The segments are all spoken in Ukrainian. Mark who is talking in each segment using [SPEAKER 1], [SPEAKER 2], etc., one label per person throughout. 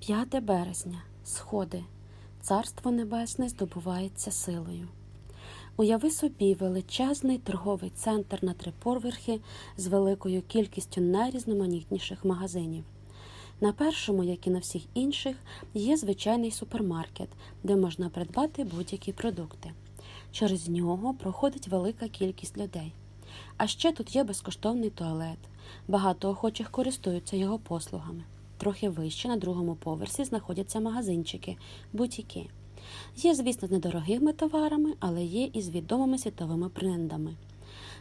[SPEAKER 1] 5 березня. Сходи. Царство Небесне здобувається силою. Уяви собі величезний торговий центр на три поверхи з великою кількістю найрізноманітніших магазинів. На першому, як і на всіх інших, є звичайний супермаркет, де можна придбати будь-які продукти. Через нього проходить велика кількість людей. А ще тут є безкоштовний туалет. Багато охочих користуються його послугами. Трохи вище на другому поверсі знаходяться магазинчики, бутіки. Є, звісно, з недорогими товарами, але є і з відомими світовими брендами.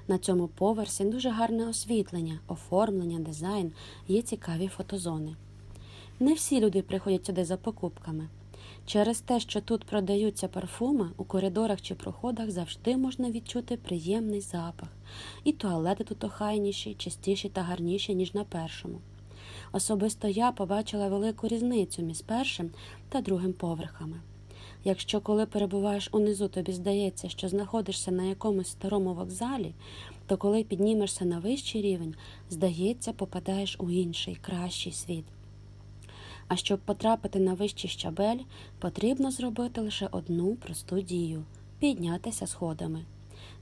[SPEAKER 1] На цьому поверсі дуже гарне освітлення, оформлення, дизайн, є цікаві фотозони. Не всі люди приходять сюди за покупками. Через те, що тут продаються парфуми, у коридорах чи проходах завжди можна відчути приємний запах, і туалети тут охайніші, чистіші та гарніші, ніж на першому. Особисто я побачила велику різницю між першим та другим поверхами. Якщо коли перебуваєш унизу, тобі здається, що знаходишся на якомусь старому вокзалі, то коли піднімешся на вищий рівень, здається, попадаєш у інший, кращий світ. А щоб потрапити на вищий щабель, потрібно зробити лише одну просту дію піднятися сходами.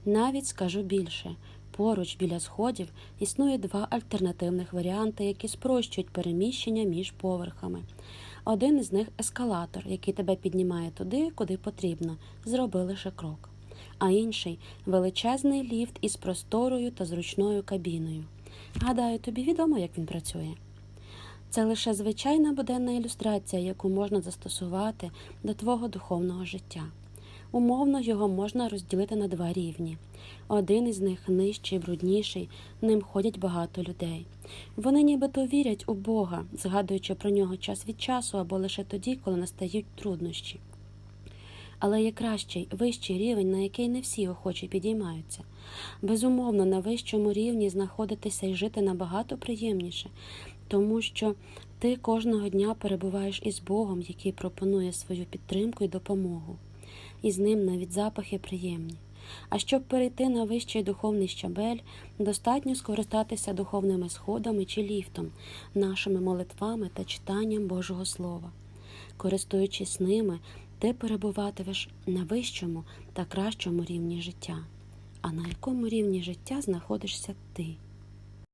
[SPEAKER 1] Навіть скажу більше, поруч біля сходів існує два альтернативних варіанти, які спрощують переміщення між поверхами. Один із них ескалатор, який тебе піднімає туди, куди потрібно, зроби лише крок. А інший величезний ліфт із просторою та зручною кабіною. Гадаю, тобі відомо, як він працює. Це лише звичайна буденна ілюстрація, яку можна застосувати до твого духовного життя. Умовно його можна розділити на два рівні. Один із них нижчий, брудніший, ним ходять багато людей. Вони нібито вірять у Бога, згадуючи про нього час від часу або лише тоді, коли настають труднощі. Але є кращий, вищий рівень, на який не всі охочі підіймаються. Безумовно, на вищому рівні знаходитися і жити набагато приємніше, тому що ти кожного дня перебуваєш із Богом, який пропонує свою підтримку і допомогу. І з ним навіть запахи приємні. А щоб перейти на вищий духовний щабель, достатньо скористатися духовними сходами чи ліфтом, нашими молитвами та читанням Божого Слова. Користуючись ними, ти перебуватимеш на вищому та кращому рівні життя. А на якому рівні життя знаходишся ти?